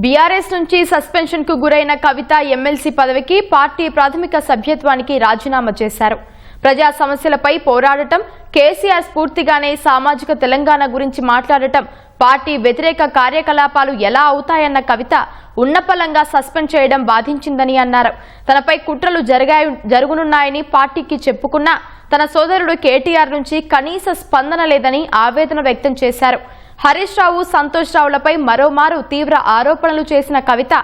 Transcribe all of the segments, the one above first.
BRS నుంచి సస్పెన్షన్కు గురైన కవిత MLC పదవికి పార్టీ ప్రాథమిక సభ్యత్వానికి రాజీనామా చేశారు. ప్రజా సమస్యలపై పోరాడటం కేసీఆర్ స్ఫూర్తిగానే సామాజిక తెలంగాణ గురించి మాట్లాడటం పార్టీ వ్యతిరేక కార్యకలాపాలు ఎలా అవుతాయన్న కవిత ఉన్నపలంగా సస్పెండ్ చేయడం బాధించిందని అన్నారు. తనపై కుట్రలు జరిగాయి జరుగునున్నాయని పార్టీకి చెప్పుకున్నా తన సోదరుడు కేటీఆర్ నుంచి కనీస స్పందన లేదని ఆవేదన వ్యక్తం చేశారు. హరీష్ రావు సంతోష్ రావులపై మరోమారు తీవ్ర ఆరోపణలు చేసిన కవిత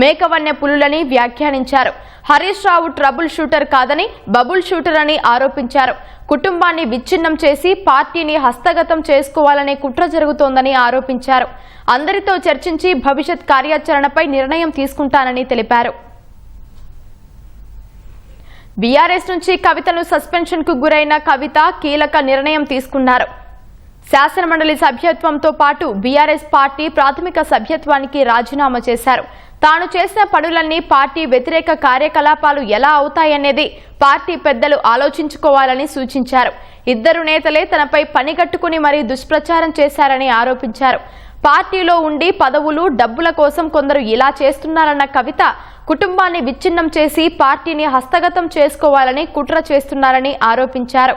మేకవన్య పులులని వ్యాఖ్యానించారు. హరీష్ రావు ట్రబుల్ షూటర్ కాదని బబుల్ షూటర్ అని ఆరోపించారు. కుటుంబాన్ని విచ్ఛిన్నం చేసి పార్టీని హస్తగతం చేసుకోవాలనే కుట్ర జరుగుతోందని ఆరోపించారు. అందరితో చర్చించి భవిష్యత్ కార్యాచరణపై నిర్ణయం తీసుకుంటానని తెలిపారు. బీఆర్ఎస్ నుంచి కవితను సస్పెన్షన్కు గురైన కవిత కీలక నిర్ణయం తీసుకున్నారు. శాసనమండలి సభ్యత్వంతో పాటు బీఆర్ఎస్ పార్టీ ప్రాథమిక సభ్యత్వానికి రాజీనామా చేశారు. తాను చేసిన పనులన్నీ పార్టీ వ్యతిరేక కార్యకలాపాలు ఎలా అవుతాయనేది పార్టీ పెద్దలు ఆలోచించుకోవాలని సూచించారు. ఇద్దరు నేతలే తనపై పనిగట్టుకుని మరీ దుష్ప్రచారం చేశారని ఆరోపించారు. పార్టీలో ఉండి పదవులు డబ్బుల కోసం కొందరు ఇలా చేస్తున్నారన్న కవిత కుటుంబాన్ని విచ్ఛిన్నం చేసి పార్టీని హస్తగతం చేసుకోవాలని కుట్ర చేస్తున్నారని ఆరోపించారు.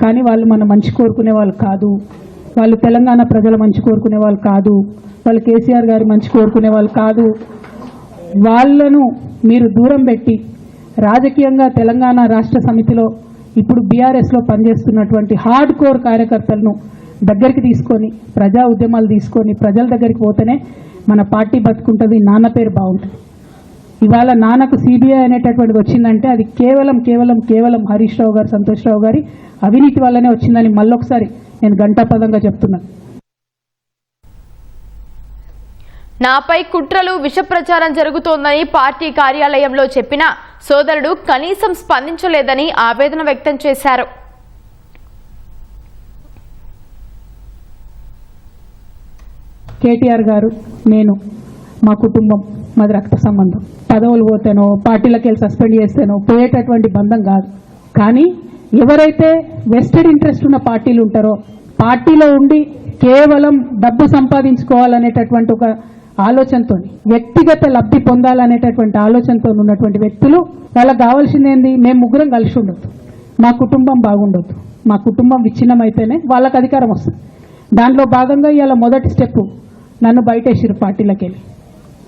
కానీ వాళ్ళు మన మంచి కోరుకునే వాళ్ళు కాదు. వాళ్ళు తెలంగాణ ప్రజల మంచి కోరుకునే వాళ్ళు కాదు. వాళ్ళు కేసీఆర్ గారి మంచి కోరుకునే వాళ్ళు కాదు. వాళ్ళను మీరు దూరం పెట్టి రాజకీయంగా తెలంగాణ రాష్ట్ర సమితిలో ఇప్పుడు బీఆర్ఎస్లో పనిచేస్తున్నటువంటి హార్డ్ కోర్ కార్యకర్తలను దగ్గరికి తీసుకొని ప్రజా ఉద్యమాలు తీసుకొని ప్రజల దగ్గరికి పోతేనే మన పార్టీ బతుకుంటుంది. నాన్న పేరు బాగుంటుంది. ఇవాళ నాన్నకు సిబిఐ అనేటటువంటిది వచ్చిందంటే అది కేవలం కేవలం కేవలం హరీష్ రావు గారు సంతోష్ రావు గారి అవినీతి వల్లనే వచ్చిందని మళ్ళొకసారి నేను గంటాపదంగా చెప్తున్నాను నాపై కుట్రలు విష ప్రచారం జరుగుతోందని పార్టీ కార్యాలయంలో చెప్పినా సోదరుడు కనీసం స్పందించలేదని ఆవేదన వ్యక్తం చేశారు. కేటీఆర్ గారు నేను మా కుటుంబం మాది రక్త సంబంధం. పదవులు పోతేనో పార్టీలకు వెళ్ళి సస్పెండ్ చేస్తేనో పోయేటటువంటి బంధం కాదు. కానీ ఎవరైతే వెస్టెడ్ ఇంట్రెస్ట్ ఉన్న పార్టీలు ఉంటారో పార్టీలో ఉండి కేవలం డబ్బు సంపాదించుకోవాలనేటటువంటి ఒక ఆలోచనతో వ్యక్తిగత లబ్ధి పొందాలనేటటువంటి ఆలోచనతో ఉన్నటువంటి వ్యక్తులు వాళ్ళకి కావాల్సింది ఏంది? మేము ముగ్గురం కలిసి ఉండొద్దు. మా కుటుంబం బాగుండొద్దు. మా కుటుంబం విచ్ఛిన్నమైతేనే వాళ్ళకి అధికారం వస్తుంది. దాంట్లో భాగంగా ఇవాళ మొదటి స్టెప్ నన్ను బయటేసిరు పార్టీలకు వెళ్ళి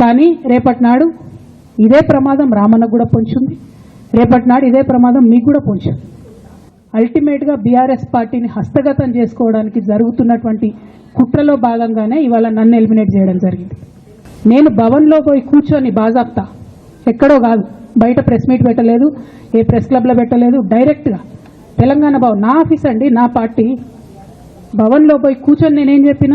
కానీ రేపటి నాడు ఇదే ప్రమాదం రామన్నకు కూడా పొంచుంది. రేపటి నాడు ఇదే ప్రమాదం మీకు కూడా పొంచుంది. అల్టిమేట్గా బీఆర్ఎస్ పార్టీని హస్తగతం చేసుకోవడానికి జరుగుతున్నటువంటి కుట్రలో భాగంగానే ఇవాళ నన్ను ఎలిమినేట్ చేయడం జరిగింది. నేను భవన్లో పోయి కూర్చొని బాజాప్తా. ఎక్కడో కాదు. బయట ప్రెస్ మీట్ పెట్టలేదు. ఏ ప్రెస్ క్లబ్లో పెట్టలేదు. డైరెక్ట్గా తెలంగాణ భవన్. నా ఆఫీస్ అండి నా పార్టీ. భవన్లో పోయి కూర్చొని నేనేం చెప్పిన?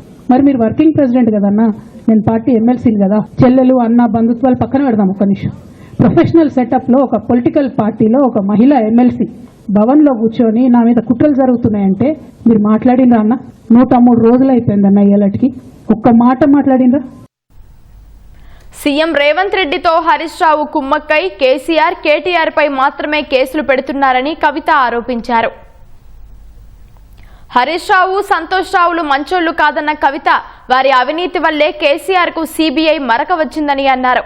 మరి మీరు వర్కింగ్ ప్రెసిడెంట్ కదన్నా నేను పార్టీ ఎమ్మెల్సీని కదా. చెల్లెలు అన్న బంధుత్వాలు పక్కన పెడదాం ఒక నిమిషం. ప్రొఫెషనల్ సెటప్లో ఒక పొలిటికల్ పార్టీలో ఒక మహిళ ఎమ్మెల్సీ భవన్లో కూర్చొని నా మీద కుట్రలు జరుగుతున్నాయంటే మీరు మాట్లాడినరా అన్న? నూట మూడు రోజులు అయిపోయింది అన్న ఇయ్యాలటికి ఒక్క మాట మాట్లాడినరా? సీఎం రేవంత్ రెడ్డితో హరీష్ రావు కుమ్మక్కై కేసీఆర్ కేటీఆర్ పై మాత్రమే కేసులు పెడుతున్నారని కవిత ఆరోపించారు. హరీష్ రావు సంతోష్ రావులు మంచోళ్ళు కాదన్న కవిత వారి అవినీతి వల్లే కేసీఆర్కు సీబీఐ మరక వచ్చిందని అన్నారు.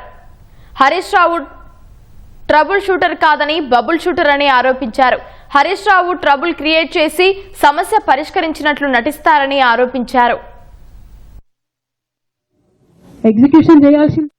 హరీష్ రావు ట్రబుల్ షూటర్ కాదని బబుల్ షూటర్ అని ఆరోపించారు. హరీష్ రావు ట్రబుల్ క్రియేట్ చేసి సమస్య పరిష్కరించినట్లు నటిస్తారని ఆరోపించారు. ఎగ్జిక్యూషన్ చేయాల్సింది